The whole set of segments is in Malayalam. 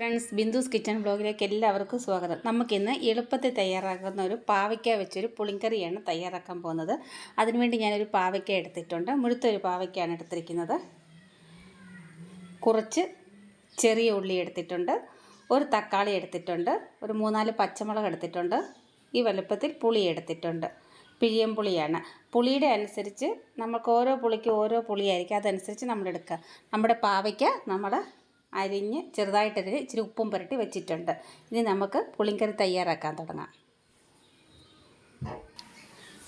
ഫ്രണ്ട്സ് ബിന്ദുസ് കിച്ചൺ ബ്ലോഗിലേക്ക് എല്ലാവർക്കും സ്വാഗതം. നമുക്കിന്ന് എളുപ്പത്തിൽ തയ്യാറാക്കുന്ന ഒരു പാവയ്ക്ക വെച്ചൊരു പുളിങ്കറിയാണ് തയ്യാറാക്കാൻ പോകുന്നത്. അതിനുവേണ്ടി ഞാനൊരു പാവയ്ക്ക എടുത്തിട്ടുണ്ട്. മുഴുത്തൊരു പാവയ്ക്കയാണ് എടുത്തിരിക്കുന്നത്. കുറച്ച് ചെറിയ ഉള്ളി എടുത്തിട്ടുണ്ട്. ഒരു തക്കാളി എടുത്തിട്ടുണ്ട്. ഒരു മൂന്നാൽ പച്ചമുളക് എടുത്തിട്ടുണ്ട്. ഈ വലുപ്പത്തിൽ പുളി എടുത്തിട്ടുണ്ട്. പിഴിയം പുളിയാണ്. പുളിയുടെ അനുസരിച്ച് നമുക്ക് ഓരോ പുളിക്ക് ഓരോ പുളിയായിരിക്കും. അതനുസരിച്ച് നമ്മൾ എടുക്കുക നമ്മുടെ പാവയ്ക്ക നമ്മൾ അരിഞ്ഞ് ചെറുതായിട്ടരിഞ്ഞ് ഇച്ചിരി ഉപ്പും പുരട്ടി വെച്ചിട്ടുണ്ട്. ഇനി നമുക്ക് പുളിങ്കറി തയ്യാറാക്കാൻ തുടങ്ങാം.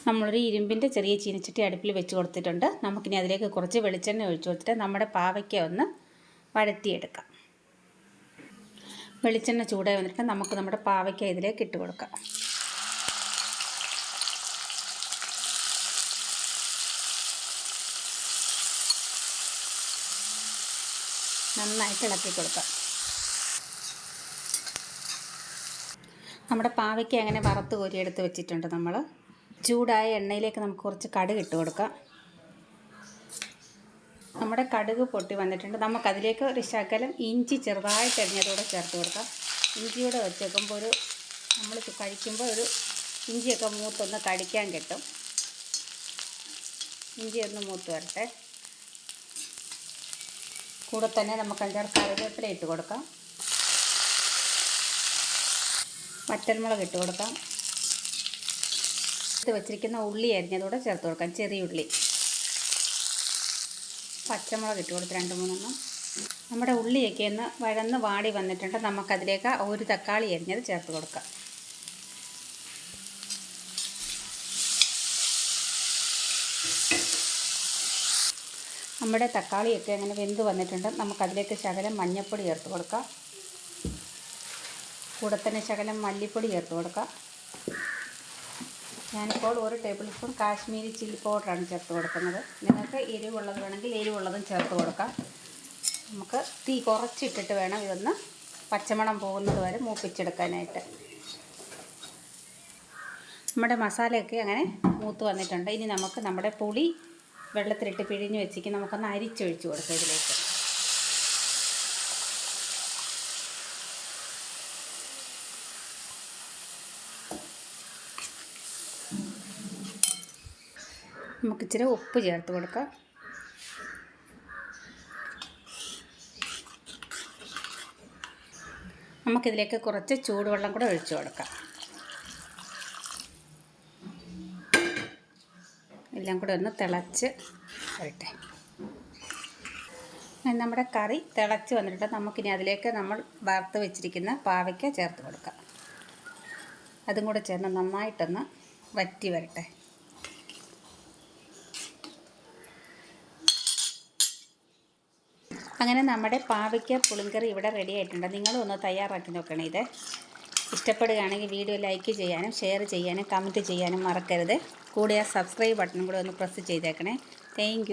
നമ്മളൊരു ഇരുമ്പിന്റെ ചെറിയ ചീനച്ചട്ടി അടുപ്പിൽ വെച്ച് കൊടുത്തിട്ടുണ്ട്. നമുക്കിനി അതിലേക്ക് കുറച്ച് വെളിച്ചെണ്ണ ഒഴിച്ചു കൊടുത്തിട്ട് നമ്മുടെ പാവയ്ക്ക ഒന്ന് വഴറ്റിയെടുക്കാം. വെളിച്ചെണ്ണ ചൂടായി വന്നിട്ട് നമുക്ക് നമ്മുടെ പാവയ്ക്ക ഇതിലേക്ക് ഇട്ട് കൊടുക്കാം. നന്നായിട്ട് ഇളക്കി കൊടുക്കാം. നമ്മുടെ പാവയ്ക്ക് അങ്ങനെ വറുത്ത് കോരിയെടുത്ത് വെച്ചിട്ടുണ്ട് നമ്മൾ ചൂടായ എണ്ണയിലേക്ക് നമുക്ക് കുറച്ച് കടുക് ഇട്ട് കൊടുക്കാം. നമ്മുടെ കടുക് പൊട്ടി വന്നിട്ടുണ്ട്. നമുക്കതിലേക്ക് ഒരു ശകലം ഇഞ്ചി ചെറുതായിട്ട് എറിഞ്ഞതോടെ ചേർത്ത് കൊടുക്കാം. ഇഞ്ചിയൂടെ വെച്ചേക്കുമ്പോൾ ഒരു നമ്മൾ കഴിക്കുമ്പോൾ ഒരു ഇഞ്ചിയൊക്കെ മൂത്തൊന്ന് കടിക്കാൻ കിട്ടും. ഇഞ്ചി ഒന്ന് മൂത്ത് വരട്ടെ. കൂടെ തന്നെ നമുക്ക് അഞ്ചാറ് കറിവേപ്പില ഇട്ട് കൊടുക്കാം. വറ്റൽമുളക് ഇട്ട് കൊടുക്കാം. ഇത് വെച്ചിരിക്കുന്ന ഉള്ളി അരിഞ്ഞതോടെ ചേർത്ത് കൊടുക്കാം. ചെറിയ ഉള്ളി. പച്ചമുളക് ഇട്ട് കൊടുത്ത് രണ്ട് മൂന്നെണ്ണം. നമ്മുടെ ഉള്ളിയൊക്കെ ഒന്ന് വഴന്ന് വാടി വന്നിട്ടുണ്ട്. നമുക്കതിലേക്ക് ഒരു തക്കാളി അരിഞ്ഞത് ചേർത്ത് കൊടുക്കാം. നമ്മുടെ തക്കാളിയൊക്കെ അങ്ങനെ വെന്ത് വന്നിട്ടുണ്ട്. നമുക്കതിലേക്ക് ശകലം മഞ്ഞൾപ്പൊടി ചേർത്ത് കൊടുക്കാം. കൂടെ തന്നെ ശകലം മല്ലിപ്പൊടി ചേർത്ത് കൊടുക്കാം. ഞാനിപ്പോൾ ഒരു ടേബിൾ സ്പൂൺ കാശ്മീരി ചില്ലി പൗഡറാണ് ചേർത്ത് കൊടുക്കുന്നത്. നിങ്ങൾക്ക് എരിവുള്ളത് വേണമെങ്കിൽ എരിവുള്ളതും ചേർത്ത് കൊടുക്കാം. നമുക്ക് തീ കുറച്ചിട്ടിട്ട് വേണം ഇതൊന്ന് പച്ചമണം പോകുന്നത് വരെ മൂപ്പിച്ചെടുക്കാനായിട്ട്. നമ്മുടെ മസാലയൊക്കെ അങ്ങനെ മൂത്ത് വന്നിട്ടുണ്ട്. ഇനി നമുക്ക് നമ്മുടെ പുളി വെള്ളത്തിലിട്ട് പിഴിഞ്ഞ് വെച്ചിട്ട് നമുക്കൊന്ന് അരിച്ചൊഴിച്ച് കൊടുക്കാം ഇതിലേക്ക്. നമുക്ക് ഇച്ചിരി ഉപ്പ് ചേർത്ത് കൊടുക്കാം. നമുക്കിതിലേക്ക് കുറച്ച് ചൂടുവെള്ളം കൂടെ ഒഴിച്ചു കൊടുക്കാം. എല്ലാം കൂടെ ഒന്ന് തിളച്ച് വരട്ടെ. നമ്മുടെ കറി തിളച്ച് വന്നിട്ട് നമുക്കിനി അതിലേക്ക് നമ്മൾ വറുത്ത് വെച്ചിരിക്കുന്ന പാവയ്ക്ക ചേർത്ത് കൊടുക്കാം. അതും കൂടെ ചേർന്ന് നന്നായിട്ടൊന്ന് വറ്റി വരട്ടെ. അങ്ങനെ നമ്മുടെ പാവയ്ക്ക പുളിങ്കറി ഇവിടെ റെഡി ആയിട്ടുണ്ട്. നിങ്ങളും ഒന്ന് തയ്യാറാക്കി നോക്കണേ ഇത്. ഇഷ്ടപ്പെടുകയാണെങ്കിൽ വീഡിയോ ലൈക്ക് ചെയ്യാനും ഷെയർ ചെയ്യാനും കമന്റ് ചെയ്യാനും മറക്കരുത്. കൂടെ ആ സബ്സ്ക്രൈബ് ബട്ടണും കൂടെ ഒന്ന് പ്രസ് ചെയ്തേക്കണേ. താങ്ക്